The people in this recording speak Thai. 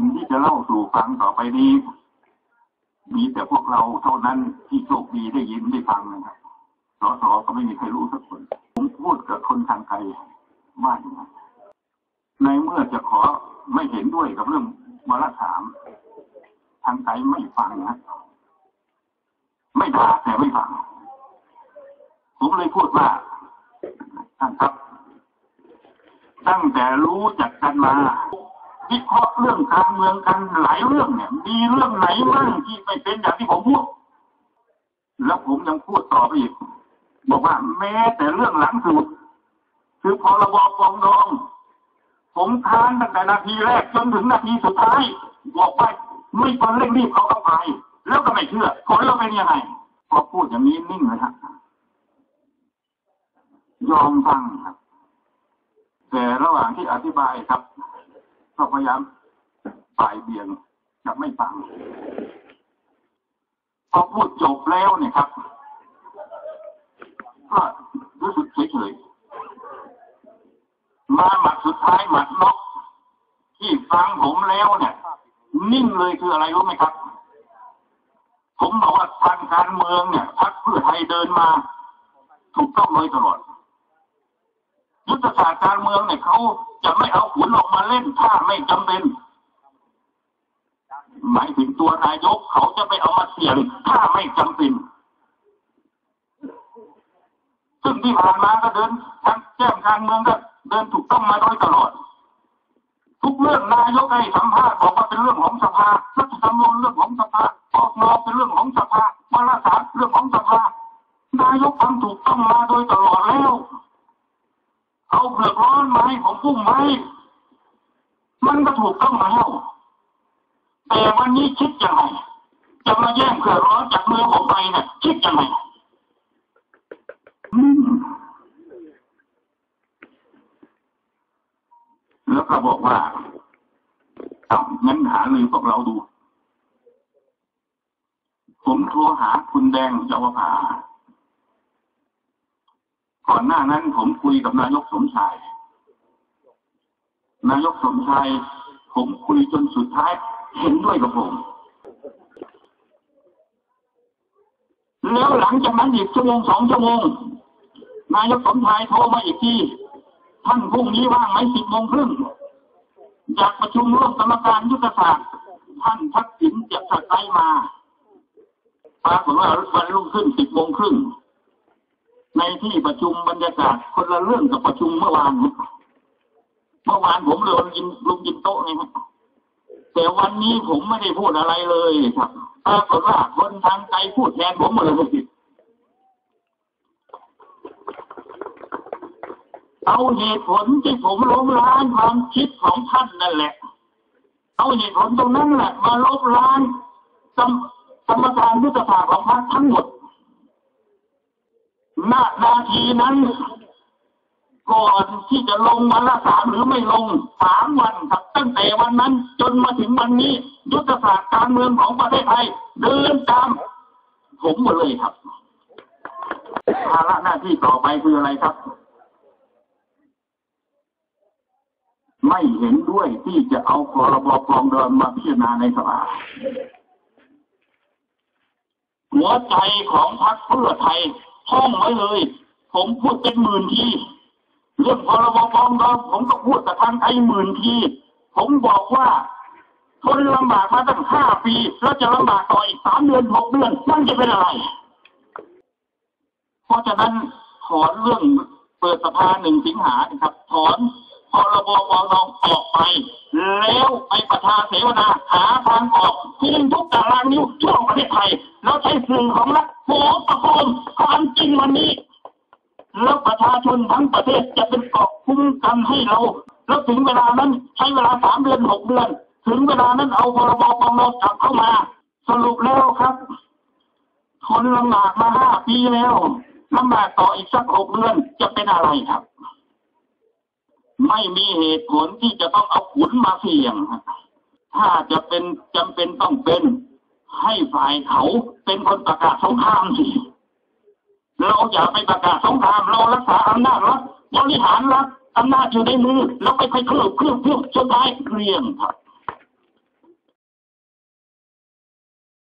สิ่งที่จะเล่าสู่ฟังต่อไปนี้ มีแต่พวกเราเท่านั้นที่โชคดีได้ยินได้ฟังนะครับสสก็ไม่มีใครรู้สักคน ผมพูดกับคนทางไกลว่าอย่างไรในเมื่อจะขอไม่เห็นด้วยกับเรื่องวาระสามทางไกลไม่ฟังนะไม่ด่าแต่ไม่ฟัง ผมเลยพูดว่าท่านครับ ตั้งแต่รู้จักกันมา วิเคราะห์เรื่องการเมืองกันหลายเรื่องเนี่ย มีเรื่องไหนบ้างที่ไม่เป็นอย่างที่ผมพูด แล้วผมยังพูดต่อไปอีก บอกว่าแม้แต่เรื่องหลังสุดคือพรบปองดอง ผมค้านตั้งแต่นาทีแรกจนถึงนาทีสุดท้าย บอกว่าไม่ควรเร่งรีบเขาเข้าไป แล้วก็ไม่เชื่อผลเราเป็นยังไงพอพูดอย่างนี้นิ่งเลยครับยอมฟังครับแต่ระหว่างที่อธิบายครับ ก็พยายามฝ่ายเบี่ยงจะไม่ฟังพอพูดจบแล้วเนี่ยครับ ก็รู้สึกเฉยๆมาหมัดสุดท้ายหมัดน็อกที่ฟังผมแล้วเนี่ย นิ่งเลยคืออะไรรู้ไหมครับ ผมบอกว่าทางการเมืองเนี่ยพักเพื่อไทยเดินมาถูกต้องโดยตลอด ทธศาสตร์การเมืองเนี่ยเขาจะไม่เอาขุนออกมาเล่นถ้าไม่จำเป็นหมายถึงตัวนายกเขาจะไปเอามาเสี่ยงถ้าไม่จำเป็นซึ่งที่ผ่านมาก็เดินทางแจ้งการเมืองก็เดินถูกต้องมาโดยตลอด ทุกเรื่องนายกให้สัมภาษณ์บอกว่าเป็นเรื่องของสภารัฐธรรมนูญเรื่องของสภาออกนอกเป็นเรื่องของสภาวารสามเรื่องของสภานายกทำถูกต้องมาโดยตลอดแล้วเอา เผือกร้อนมาให้ผมพุ่งไหมมันก็ถูกต้องมาแล้วแต่วันนี้คิดยังไงจะมาแย่งเผือร้อนจากมือผมไปเนี่ยคิดยังไงแล้วก็บอกว่าเอางั้นหาเลยพวกเราดู ผมโทรหาคุณแดงเยาวภาก่อนหน้านั้นผมคุยกับนายกสมชาย นายกสมชายผมคุยจนสุดท้ายเห็นด้วยกับผม แล้วหลังจากนั้นอีกชั่วโมงสองชั่วโมง นายกสมชายโทรมาอีกทีท่านพรุ่งนี้ว่างไหมสิบโมงครึ่งอยากประชุมร่วมกรรมการยุทธศาสตร์ ท่านทักษิณจะสไลมาปรากฏว่าวันรุ่งขึ้นสิบโมงครึ่งในที่ประชุมบรรยากาศคนละเรื่องกับประชุมเมื่อวาน เมื่อวานผมเลยยินลุงยินโต๊ะไงครับแต่วันนี้ผมไม่ได้พูดอะไรเลยครับปรากฏว่าคนทางไกลพูดแทนผมหมดเลยเอาเหตุผลที่ผมล้มล้างความคิดของท่านนั่นแหละ เอาเหตุผลตรงนั้นแหละมาลบล้างกรรมกรรมการยุทธศาสตร์ของพรรคทั้งหมดณนาทีนั้น ก่อนที่จะลงวันละสามหรือไม่ลงสามวันครับตั้งแต่วันนั้นจนมาถึงวันนี้ ยุทธศาสตร์การเมืองของประเทศไทยเดินตามผมหมดเลยครับภาระหน้าที่ต่อไปคืออะไรครับ ไม่เห็นด้วยที่จะเอาพรบปลองดอนมาพิจารณาในสภาหัวใจของพรรคเพื่อไทยท่องไว้เลย ผมพูดเป็นหมื่นที่ เรื่องพรบปองดอนผมก็พูดกับทางไทยหมื่นทีผมบอกว่าทนลำบากมาตั้งห้าปี แล้วจะลำบากต่ออีกสามเดือนหกเดือนนั่นจะเป็นอะไร เพราะฉะนั้นถอนเรื่องเปิดสภาหนึ่งสิงหาครับ ถอนพรบปองดองออกไป แล้วไปประชาเสวนาหาทางออกทิ้งทุกตารางนิ้วทั่วประเทศไทย แล้วใช้สื่อของรัฐโผประโคมความจริงวันนี้ แล้วประชาชนทั้งประเทศจะเป็นเกาะคุ้มกันให้เรา แล้วถึงเวลานั้นใช้เวลาสามเดือนหกเดือน ถึงเวลานั้นเอาพรบปองดองกลับเข้ามา สรุปแล้วครับคนลำบากมาห้าปีแล้วลำบากต่ออีกสักหกเดือนจะเป็นอะไรครับ ไม่มีเหตุผลที่จะต้องเอาขุนมาเสี่ยง ถ้าจะเป็นจำเป็นต้องเป็นให้ฝ่ายเขาเป็นคนประกาศสงครามสิ เราอย่าไปประกาศสงครามเรารักษาอำนาจรัฐบริหารรัฐอำนาจอยู่ในมือแล้วไปไปเคลือบเคลือบเคลือบสุดท้ายเกลียงครับ